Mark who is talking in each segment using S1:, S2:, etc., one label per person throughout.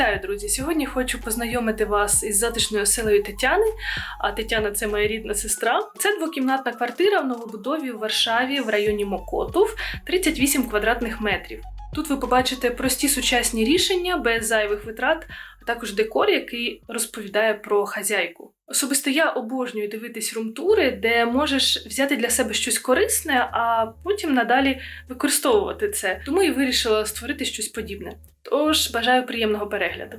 S1: Вітаю, друзі! Сьогодні хочу познайомити вас із затишною оселею Тетяни. А Тетяна це моя рідна сестра. Це двокімнатна квартира в новобудові в Варшаві в районі Мокотов, 38 квадратних метрів. Тут ви побачите прості сучасні рішення без зайвих витрат, а також декор, який розповідає про хазяйку. Особисто я обожнюю дивитись румтури, де можеш взяти для себе щось корисне, а потім надалі використовувати це. Тому і вирішила створити щось подібне. Тож бажаю приємного перегляду.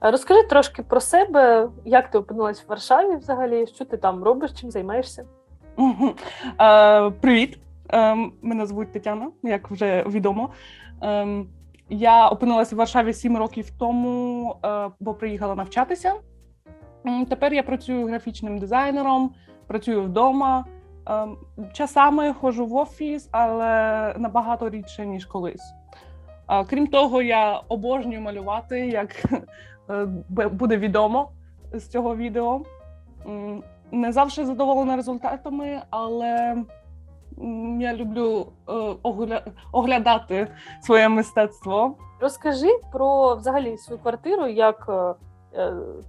S2: Розкажи трошки про себе, як ти опинилась в Варшаві взагалі, що ти там робиш, чим займаєшся?
S3: Е, Привіт, Е, мене звуть Тетяна, як вже відомо. Е, Я опинилася в Варшаві сім років тому, е, бо приїхала навчатися. Тепер я працюю графічним дизайнером, працюю вдома. Е, Часами ходжу в офіс, але набагато рідше, ніж колись. Е, Крім того, я обожнюю малювати, як е, буде відомо з цього відео. Не завжди задоволена результатами, але я люблю е, оглядати своє мистецтво.
S2: Розкажи про взагалі свою квартиру, як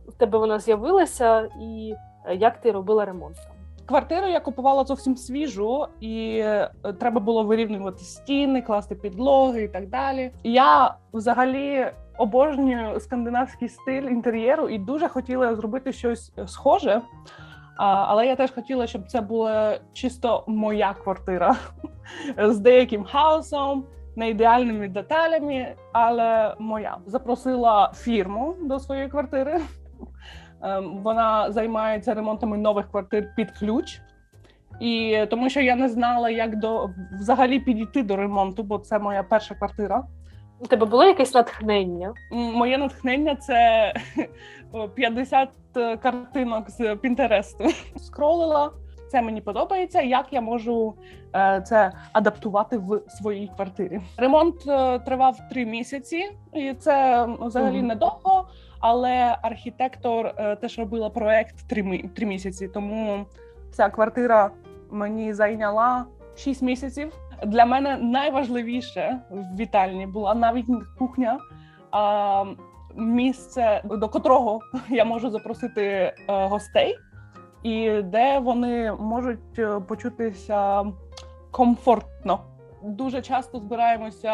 S2: в тебе вона з'явилася, і е, як ти робила ремонт.
S3: Квартиру я купувала зовсім свіжу, і е, треба було вирівнювати стіни, класти підлоги і так далі. Я взагалі обожнюю скандинавський стиль інтер'єру і дуже хотіла зробити щось схоже. Але я теж хотіла, щоб це була чисто моя квартира з деяким хаосом, не ідеальними деталями, але моя. Запросила фірму до своєї квартири. Ем, Вона займається ремонтами нових квартир під ключ. І тому що я не знала, як до взагалі підійти до ремонту, бо це моя перша квартира.
S2: У тебе було якесь натхнення?
S3: Моє натхнення це 50 картинок з Пінтересту. Скролила. Це мені подобається. Як я можу е, це адаптувати в своїй квартирі? Ремонт е, тривав три місяці, і це взагалі недовго. Але архітектор е, теж робила проект три, три місяці. Тому ця квартира мені зайняла 6 місяців. Для мене найважливіше в вітальні була навіть кухня, а місце, до котрого я можу запросити гостей, і де вони можуть е, почутися комфортно. Дуже часто збираємося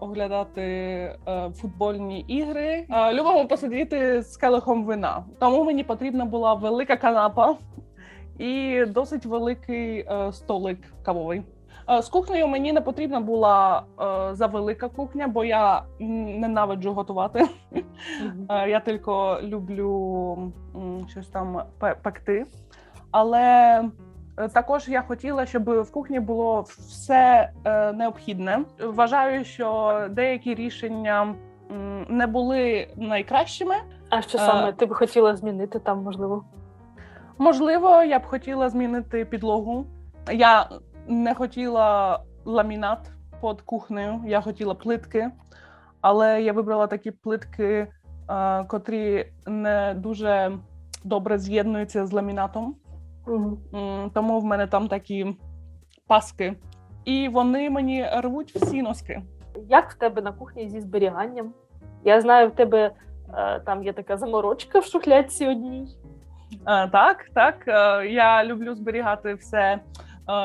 S3: оглядати е, футбольні ігри. Е, любимо посидіти з келихом вина. Тому мені потрібна була велика канапа і досить великий е, столик кавовий. Е, З кухнею мені не потрібна була е, завелика кухня, бо я ненавиджу готувати. Е, Я тільки люблю щось там пекти. Але також я хотіла, щоб в кухні було все необхідне. Вважаю, що деякі рішення не були найкращими.
S2: А що саме ти б хотіла змінити там, можливо?
S3: Можливо, я б хотіла змінити підлогу. Я не хотіла ламінат під кухнею, я хотіла плитки, але я вибрала такі плитки, е, котрі не дуже добре з'єднуються з ламінатом. М, Тому в мене там такі паски. І вони мені рвуть всі носки.
S2: Як в тебе на кухні зі зберіганням? Я знаю, в тебе е, там є така заморочка в шухлядці одній.
S3: Е, Так, так. е, Я люблю зберігати все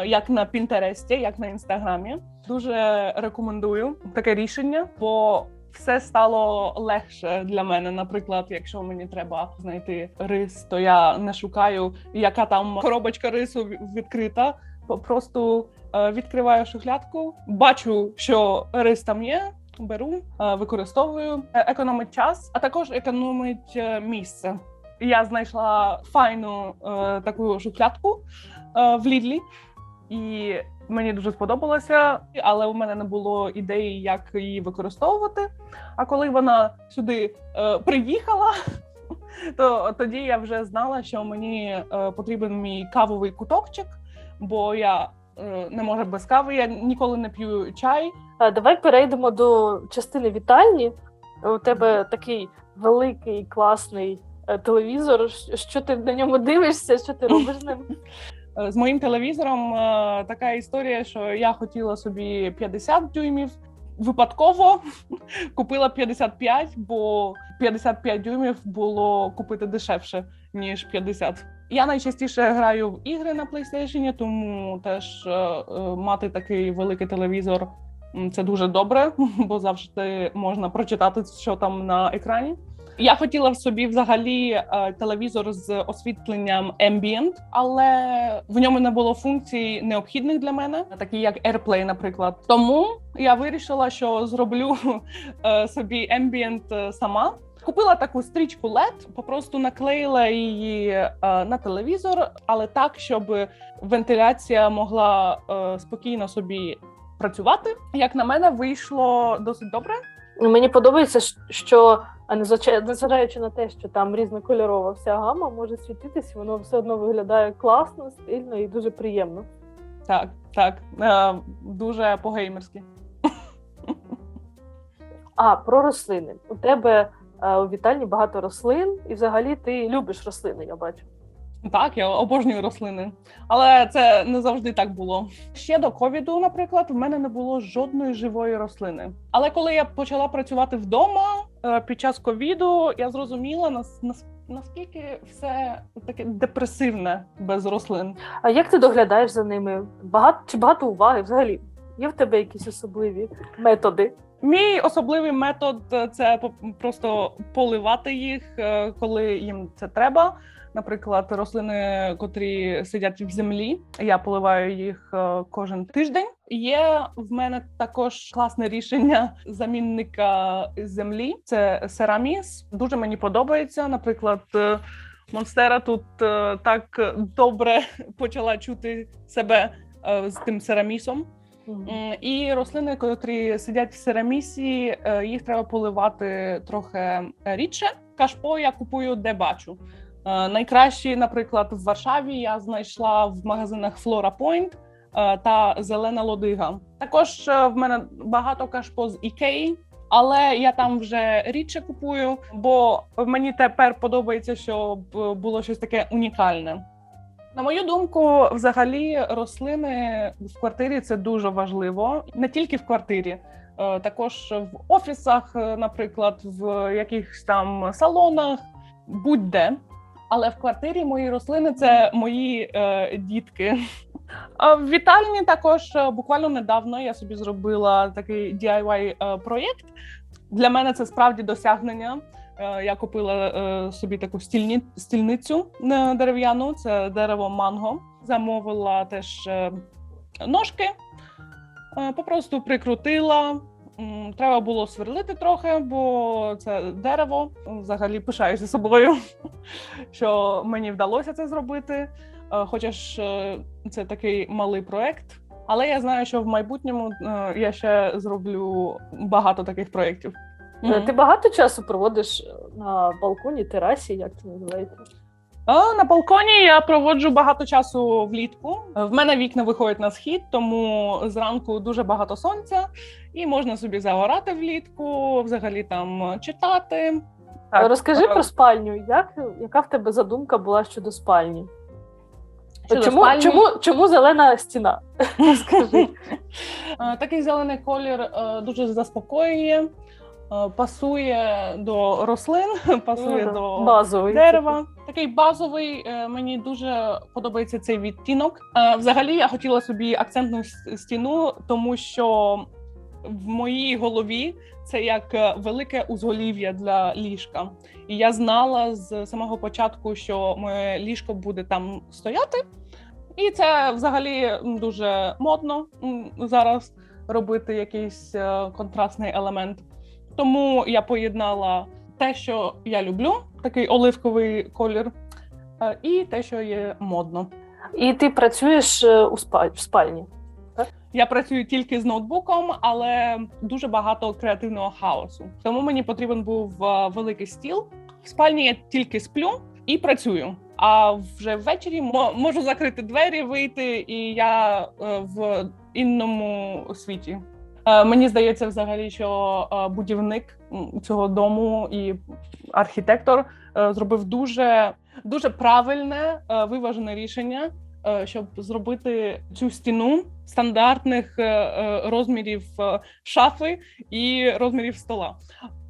S3: як на Пінтересті, як на інстаграмі. Дуже рекомендую таке рішення, бо все стало легше для мене. Наприклад, якщо мені треба знайти рис, то я не шукаю, яка там коробочка рису відкрита. Просто е, відкриваю шухлядку, бачу, що рис там є. Беру, е, використовую, Е, економить час, а також економить е, місце. Я знайшла файну е, таку шухлядку е, в Лідлі, і мені дуже сподобалося, але у мене не було ідеї, як її використовувати. А коли вона сюди е, приїхала, то тоді я вже знала, що мені е, потрібен мій кавовий куточок, бо я е, не можу без кави, я ніколи не п'ю чай.
S2: Е, Давай перейдемо до частини вітальні. У тебе такий великий, класний е, телевізор. Що ти на ньому дивишся? Що ти робиш з ним?
S3: Е, З моїм телевізором е, така історія, що я хотіла собі 50 дюймів. випадково купила 55, бо 55 дюймів було купити дешевше, ніж 50. Я найчастіше граю в ігри на PlayStation, тому теж е, мати такий великий телевізор це дуже добре, бо завжди можна прочитати, що там на екрані. Я хотіла в собі взагалі е, телевізор з освітленням Ambient, але в ньому не було функцій необхідних для мене, такі як AirPlay, наприклад. Тому я вирішила, що зроблю е, собі Ambient е, сама. Купила таку стрічку LED, попросту наклеїла її на телевізор, але так, щоб вентиляція могла спокійно собі працювати. Як на мене, вийшло досить добре.
S2: Мені подобається, що незважаючи на те, що там різнокольорова вся гама може світитись, воно все одно виглядає класно, стильно і дуже приємно.
S3: Так, так, е, дуже по-геймерськи.
S2: А про рослини. У тебе е, у вітальні багато рослин, і взагалі ти любиш рослини, я бачу.
S3: Так, я обожнюю рослини, але це не завжди так було. Ще до ковіду, наприклад, в мене не було жодної живої рослини. Але коли я почала працювати вдома е, під час ковіду, я зрозуміла нас, нас, наскільки все таке депресивне без рослин.
S2: А як ти доглядаєш за ними? Багато чи багато уваги? Взагалі, є в тебе якісь особливі методи?
S3: Мій особливий метод е, це просто поливати їх, е, коли їм це треба. Наприклад, рослини, котрі сидять в землі, я поливаю їх е, кожен тиждень. Є в мене також класне рішення замінника землі. Це сераміс. Дуже мені подобається. Наприклад, Монстера тут е, так добре почала чути себе е, з тим серамісом. М, І рослини, котрі сидять в серамісі, їх треба поливати трохи рідше. Кашпо я купую де бачу. Е, Найкращі, наприклад, в Варшаві я знайшла в магазинах Flora Point е, та Зелена Лодига. Також е, в мене багато кашпо з Ікеї, але я там вже рідше купую, бо мені тепер подобається, щоб було щось таке унікальне. На мою думку, взагалі рослини в квартирі це дуже важливо, не тільки в квартирі, також в офісах, наприклад, в якихось там салонах, будь-де. Але в квартирі мої рослини це мої е, дітки. В вітальні також е, буквально недавно я собі зробила такий DIY е, проєкт. Для мене це справді досягнення. Е, Я купила собі таку стільні, стільницю дерев'яну, це дерево манго. Замовила теж ножки, попросту прикрутила. Треба було сверлити трохи, бо це дерево. Взагалі пишаюся собою, що мені вдалося це зробити. Е, Хоча ж е, це такий малий проект. Але я знаю, що в майбутньому е, я ще зроблю багато таких проєктів.
S2: Ти багато часу проводиш на балконі, терасі, як це називається?
S3: А, на балконі я проводжу багато часу влітку. В мене вікна виходять на схід, тому зранку дуже багато сонця, і можна собі загорати влітку, взагалі там читати. Так,
S2: Розкажи про спальню. Як, яка в тебе задумка була щодо спальні?
S3: щодо
S2: чому,
S3: спальні.
S2: чому, чому зелена стіна? Розкажи.
S3: Е, Такий зелений колір е, дуже заспокоює, пасує до рослин, пасує
S2: Ну,
S3: до
S2: базовий.
S3: дерева. Такий базовий. е, Мені дуже подобається цей відтінок. Е, Взагалі, я хотіла собі акцентну стіну, тому що в моїй голові це як е, велике узголів'я для ліжка. І я знала з самого початку, що моє ліжко буде там стояти. І це взагалі дуже модно зараз робити якийсь е, контрастний елемент. Тому я поєднала те, що я люблю, такий оливковий колір, е, і те, що є модно.
S2: І ти працюєш е, у спаль- в спальні.
S3: Я працюю тільки з ноутбуком, але дуже багато креативного хаосу. Тому мені потрібен був е, великий стіл. В спальні я тільки сплю і працюю. А вже ввечері мо- можу закрити двері, вийти, і я в інному світі. Е, Мені здається, взагалі, що е, будівник цього дому і архітектор е, зробив дуже, дуже правильне, виважене рішення. щоб зробити цю стіну стандартних розмірів шафи і розмірів стола.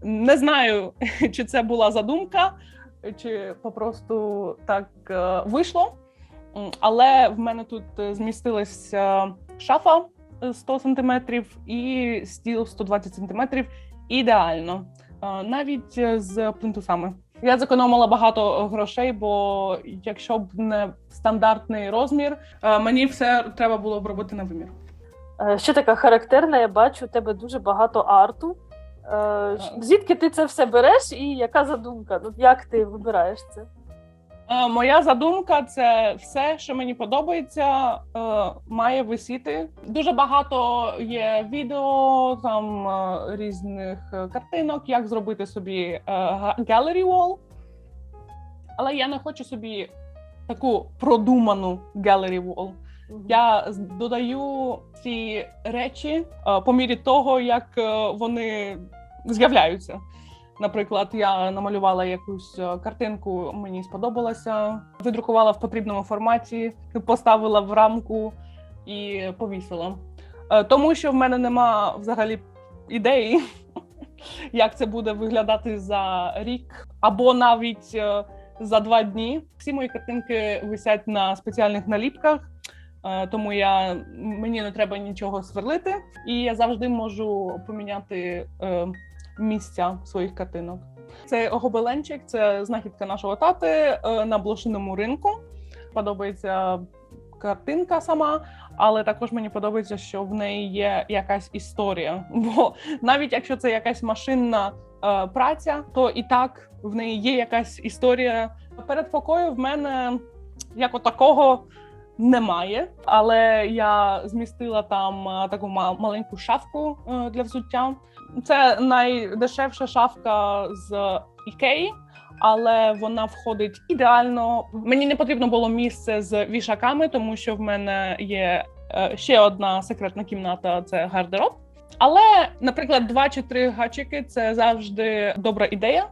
S3: Не знаю, чи це була задумка, чи попросту так вийшло. Але в мене тут змістилася шафа 100 см і стіл 120 см. Ідеально, Е, навіть е, з плинтусами. Я зекономила багато грошей, бо якщо б не стандартний розмір, е, мені все треба було б робити на вимір.
S2: Е, Ще така характерна, я бачу, у тебе дуже багато арту. Е, Звідки ти це все береш і яка задумка? Ну, як ти вибираєш це?
S3: Е, Моя задумка це все, що мені подобається, е, має висіти. Дуже багато є відео, там е, різних картинок, як зробити собі gallery wall. Але я не хочу собі таку продуману gallery wall. Я додаю ці речі по мірі того, як вони з'являються. Наприклад, я намалювала якусь е, картинку, мені сподобалася, видрукувала в потрібному форматі, поставила в рамку і повісила. Е, Тому що в мене нема взагалі ідеї, як це буде виглядати за рік, або навіть е, за два дні. Всі мої картинки висять на спеціальних наліпках. Тому я мені не треба нічого сверлити, і я завжди можу поміняти місця своїх картинок. Це гобеленчик, це знахідка нашого тати е, на блошиному ринку. Подобається картинка сама, але також мені подобається, що в неї є якась історія. Бо навіть якщо це якась машинна е, праця, то і так в неї є якась історія. Перед покою в мене як такого немає, але я змістила там е, таку маленьку шафку для взуття. Це найдешевша шафка з Ікеї, але вона входить ідеально. Мені не потрібно було місце з вішаками, тому що в мене є е, ще одна секретна кімната це гардероб. Але, наприклад, два чи три гачики це завжди добра ідея.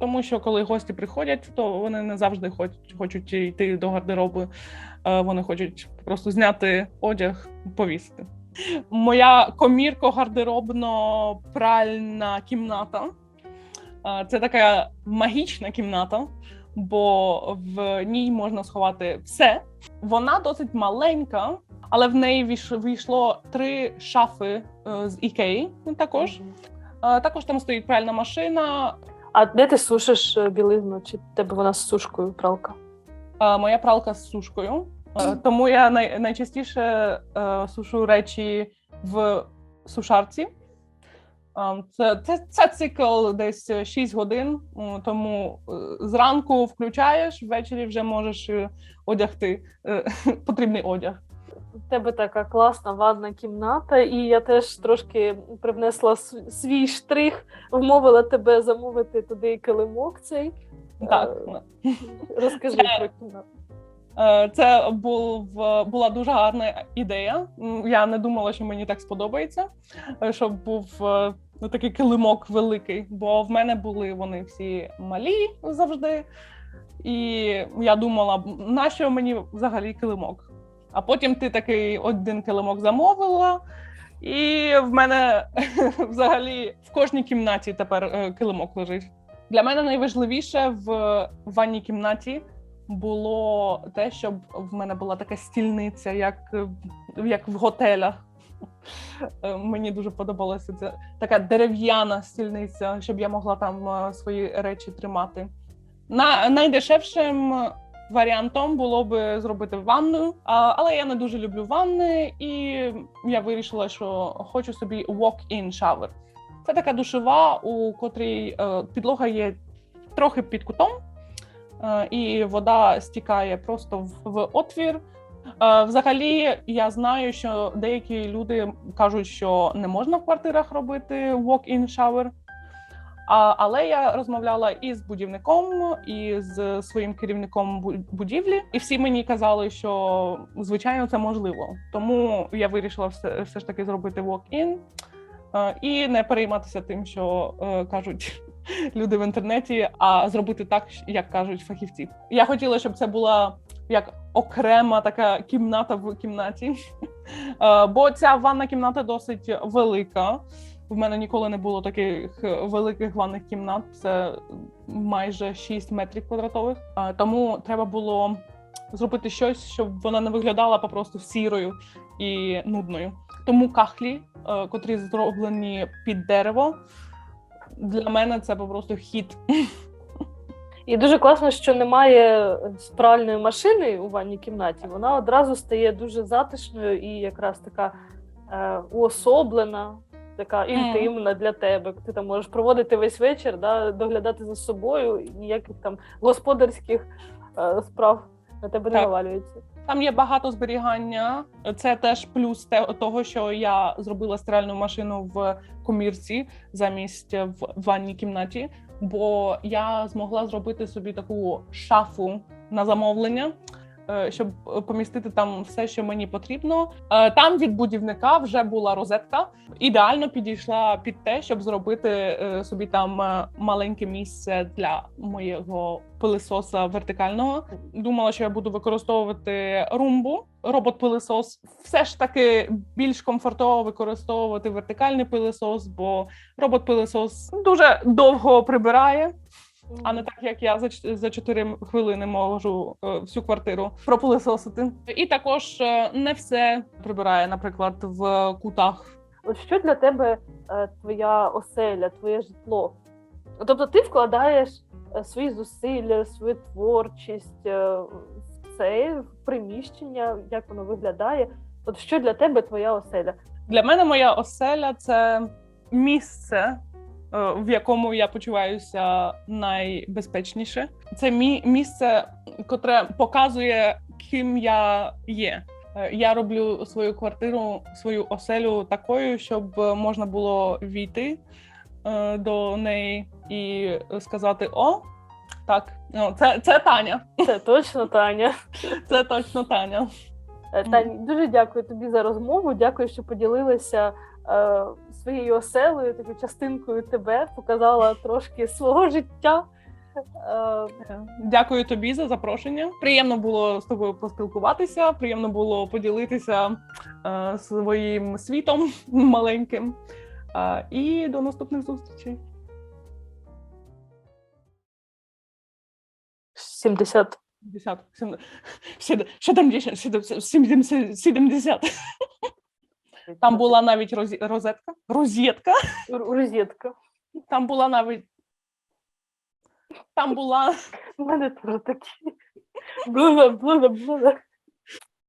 S3: Тому що коли гості приходять, то вони не завжди хочуть, хочуть йти до гардеробу. Е, Вони хочуть просто зняти одяг, повісити. Моя комірко-гардеробно-пральна кімната. Е, Це така магічна кімната, бо в ній можна сховати все. Вона досить маленька, але в неї війшло три шафи е, з Ікеї. Також також там стоїть пральна машина.
S2: А де ти сушиш е, білизну? Чи в тебе вона з сушкою пралка?
S3: Моя пралка з сушкою. Е, Тому я най- найчастіше е, сушу речі в сушарці. Е, Це, це, це цикл десь 6 годин, тому зранку включаєш, ввечері вже можеш одягти потрібний одяг.
S2: У тебе така класна ванна кімната, і я теж трошки привнесла свій штрих, вмовила тебе замовити туди килимок цей.
S3: Так,
S2: Розкажи
S3: Це-
S2: про кімнату.
S3: Е, Це був, була дуже гарна ідея. Я не думала, що мені так сподобається, е, щоб був е, ну, такий килимок великий, бо в мене були вони всі малі завжди. І я думала, нащо мені взагалі килимок? А потім ти такий один килимок замовила, і в мене взагалі в кожній кімнаті тепер килимок лежить. Для мене найважливіше в ванній кімнаті було те, щоб в мене була така стільниця, як, як в готелях. Е, Мені дуже подобалося це така дерев'яна стільниця, щоб я могла там е, свої речі тримати. На найдешевшим варіантом було би зробити ванну, але я не дуже люблю ванни, і я вирішила, що хочу собі walk-in shower. Це така душова, у котрій е, підлога є трохи під кутом, і вода стікає просто в, отвір. Е, Взагалі, я знаю, що деякі люди кажуть, що не можна в квартирах робити walk-in shower. Але я розмовляла і з будівником, і з своїм керівником будівлі, і всі мені казали, що звичайно це можливо. Тому я вирішила все, все ж таки зробити walk-in е, і не перейматися тим, що е, кажуть, люди в інтернеті, а зробити так, як кажуть фахівці. Я хотіла, щоб це була як окрема така кімната в кімнаті, Е, бо ця ванна кімната досить велика. В мене ніколи не було таких великих ванних кімнат. Це майже 6 метрів квадратових. Е, Тому треба було зробити щось, щоб вона не виглядала попросту сірою і нудною. Тому кахлі, е, котрі зроблені під дерево, для мене це попросту хід.
S2: І дуже класно, що немає спральної машини у ванній кімнаті. Вона одразу стає дуже затишною і якраз така е, уособлена, така інтимна для тебе. Ти там можеш проводити весь вечір, да, доглядати за собою, і ніяких там господарських е, справ на тебе не навалюється.
S3: Там є багато зберігання. Це теж плюс того, що я зробила стиральну машину в комірці замість в ванній кімнаті, бо я змогла зробити собі таку шафу на замовлення. Е, Щоб помістити там все, що мені потрібно. Е, Там від будівника вже була розетка. Ідеально підійшла під те, щоб зробити е, собі там е, маленьке місце для моєго пилисоса вертикального думала, що я буду використовувати румбу, робот-пилисос. Все ж таки більш комфортово використовувати вертикальний пилисос, бо робот-пилисос дуже довго прибирає, а не так як я за за 4 хвилини можу е, всю квартиру пропилисосити. І також е, не все прибирає, наприклад, в кутах.
S2: От що для тебе е, твоя оселя, твоє житло? Тобто ти вкладаєш е, свої зусилля, свою творчість е, в це в приміщення, як воно виглядає. От що для тебе твоя оселя?
S3: Для мене моя оселя це місце, в якому я почуваюся найбезпечніше. Це мі- місце, котре показує, ким я є. Е, Я роблю свою квартиру, свою оселю такою, щоб е, можна було війти е, до неї і сказати: О, так, ну, це, це Таня.
S2: Це точно Таня.
S3: Це точно Таня.
S2: Е, Тань, дуже дякую тобі за розмову. Дякую, що поділилася е, своєю оселею, такою частинкою тебе, показала трошки свого життя. Е,
S3: Дякую тобі за запрошення. Приємно було з тобою поспілкуватися. Приємно було поділитися е, своїм світом маленьким. Е, і до наступних зустрічей.
S2: 70.
S3: 70, 70, 70, 70, 70. Там була навіть розі- розетка. Розетка.
S2: Розетка.
S3: Там була навіть. Там була
S2: У мене теж такі. Блуда, блуда, блуда.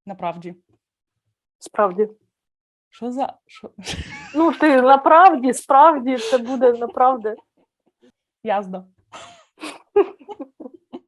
S3: направді.
S2: Справді.
S3: Що за що?
S2: Ну, ти направді, справді, це буде направди.
S3: Язда.